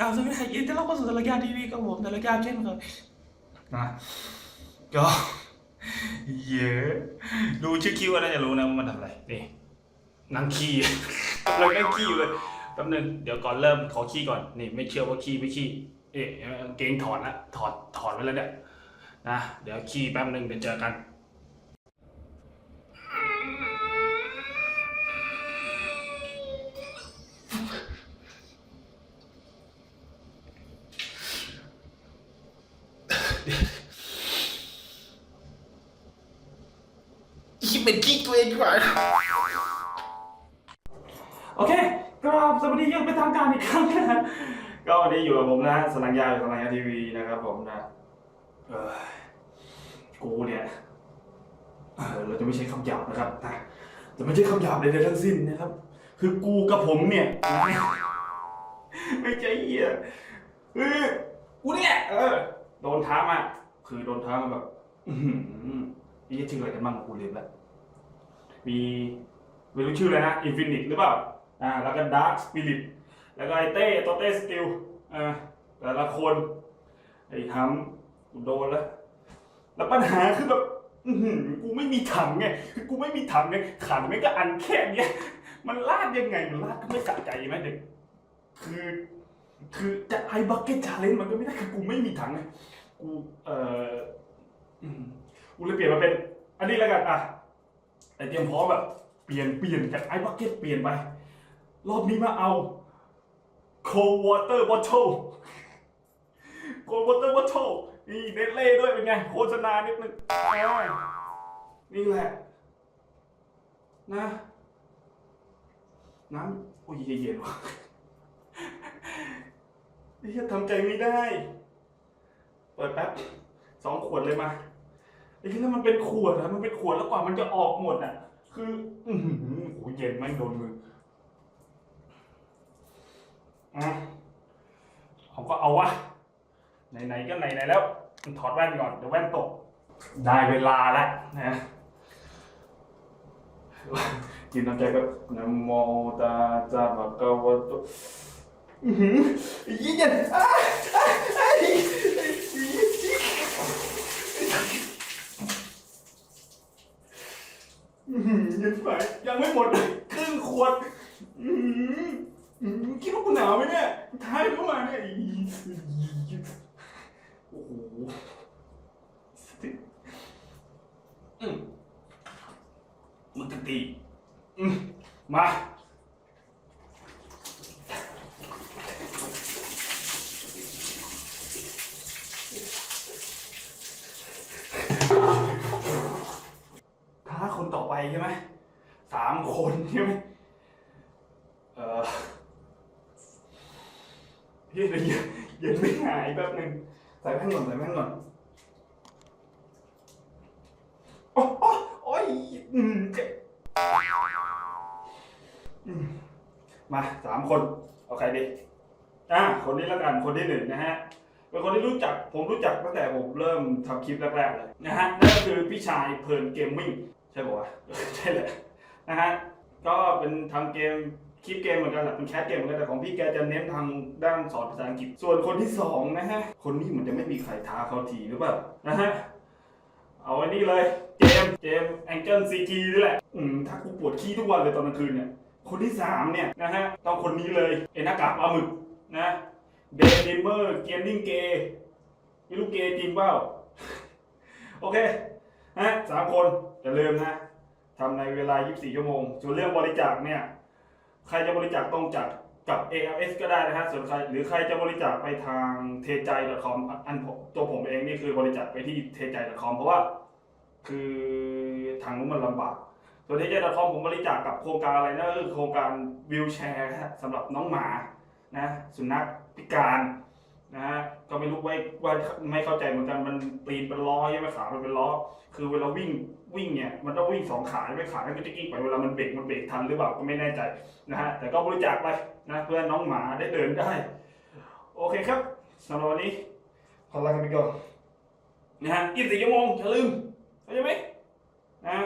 กล่าวสวัสดียินดีต้อนรับเข้าสู่รายการทีวีกับผมแต่รายการเช่นเคยนะก็เยอะดูชื่อคิวก็น่าจะรู้นะว่ามันทำอะไรนี่นั่งขี้เรานั่งขี้เลยแป๊บนึงเดี๋ยวก่อนเริ่มขอขี้ก่อนนี่ไม่เชื่อว่าขี้ไม่ขี้เอ๊ะเกงถอดละถอดถอดไว้แล้วเนี่ยนะเดี๋ยวขี้แป๊บนึงเดี๋ยวเจอกันิดเป็นกิ๊กตัวเองดีกว่า โอเคก็สวัสดียังเป็นทางการอีกครั้งนะก็วันนี้อยู่กับผมนะสนังยาอยู่สนังยาทีวีนะครับผมนะเออกูเนี่ยเออเราจะไม่ใช้คำหยาบนะครับนะจะไม่ใช่คำหยาบใดๆทั้งสิ้นนะครับ คือกูกับผมเนี่ย ไม่ใช่เหี้ยคือกูเนี่ยเออโดนท้ามาคือโดนท้ามาแบบ อือหือนี่ชื่ออะไรกันบ้างกูลืมแล้ว มีไม่รู้ชื่อเลยนะอินฟินิตหรือเปล่าอ่าแล้วก็ดาร์ s สปิริตแล้วก็ไอเต้โตเต้สติลอ่าแต่ละคนไอ้ฮัมกูโดนแล้ว แล้วปัญหาคือแบบอือหือกูไม่มีถังไงคือกูไม่มีถังไงถังไม่ก็อันแค่เนี้ย มันลาดยังไงมันลาดก็ไม่สะใจไหมเด็กคือคือจะไอ้บักเก็ตชาเลนจ์มันก็ไม่ได้คือกูไม่มีถังไงกูเอ่อกูเลยเปลี่ยนมาเป็น อันนี้แล้วกันอะ แต่เตรียมพร้อมแบบเปลี่ยนเปลี่ยนจากไอ้บักเก็ตเปลี่ยนไป รอบนี้มาเอา cold water bottle cold water bottle นี่เนตเล่ด้วยเป็นไง โฆษณานิดนึงนี่แหละ นะน้ำโอ้ยเย็นๆว่ะไอ้เหี้ยทำใจไม่ได้ เปิดแป๊บสองขวดเลยมา ไอ้ที่นั่นมันเป็นขวดอะมันเป็นขวดแล้วกว่ามันจะออกหมดอะคือ อือหือโหเย็นไม่งโดนมืออะเขาก็เอาวะ ไหนๆก็ไหนๆแล้วถอดแว่นก่อนเดี๋ยวแว่นตก ได้เวลาแล้วนะกินน้ำใจก็นะโมตาจาบะกะวะโตอือหือยิ่งเย็นอะอะอะ อื้อหือ ยังไปยังไม่หมดเลยครึ่งขวดอื้อหืออื้อหือคิดว่ากูหนาวไหมเนี่ยท้ายเข้ามาเนี่ยโอ้โหอืมมึงจะตีอืมมาท้าคนต่อไป ใช่ไหมสามคนใช่ไหมเออพี่เดี๋ยวเย็นไม่หายแป๊บนึงใส่แว่นก่อนใส่แว่นก่อนโอ้โอ้โอ้ยอืมเจ็บอืมมาสามคน เอาใครดีอะคนนี้ล้วกันคนที่หนึ่งนะฮะเป็นคนที่รู้จักผมรู้จักตั้งแต่ผมเริ่มทำคลิปแรกๆเลยนะฮะนั่นก็คือพี่ชายเพลินเกมมิ่ง ช่ป่าวะ ใช่เลยนะฮะก็เป็นทำเกมคลิปเกมเหมือนกันแหละเป็นแคสเกมเหมือนกันแต่ของพี่แกจะเน้นทางด้านสอนภาษาอังกฤษ ส่วนคนที่สองนะฮะ คนนี้เหมือนจะไม่มีใครท้าเขาทีหรือเปล่านะฮะ เอาไว้นี่เลยเกมเกม Angel CG นี่แหละ อืมถ้ากูปวดขี้ทุกวันเลยตอนกลางคืนเนี่ย คนที่สามเนี่ยนะฮะต้องคนนี้เลยเอ็นากาปลาหมึกนะเดย์ดิมเมอร์เกมมิ่งเกย์ไม่รู้เกย์จริงเปล่า โอเคฮะสามคน อย่าลืมนะทำในเวลา 24 ชั่วโมง ส่วนเรื่องบริจาคเนี่ย ใครจะบริจาคต้องจัดกับ ALS ก็ได้นะฮะ ส่วนใครหรือใครจะบริจาคไปทางเทใจ .com อันผมตัวผมเองนี่คือบริจาคไปที่เทใจ .com เพราะว่าคือทางนู้นมันลำบาก ส่วนเทใจ .com ผมบริจาคกับโครงการอะไรนะคือโครงการวิวแชร์สำหรับน้องหมานะสุนัขพิการ นะฮะก็ไม่รู้ไว้ว่าไม่เข้าใจเหมือนกันมันตีนเป็นล้อใช่ไหมขามันเป็นล้อ คือเวลาวิ่งวิ่งเนี่ยมันต้องวิ่งสองขาไม่ขามันก็จะกิ้งไปเวลามันเบรกมันเบรกทันหรือเปล่าก็ไม่แน่ใจนะฮะแต่ก็บริจาคไปนะเพื่อน้องหมาได้เดินได้ โอเคครับสำหรับวันนี้ขอลากันไปก่อนนะฮะ24ชั่วโมงอย่าลืมเข้าใจไหมนะ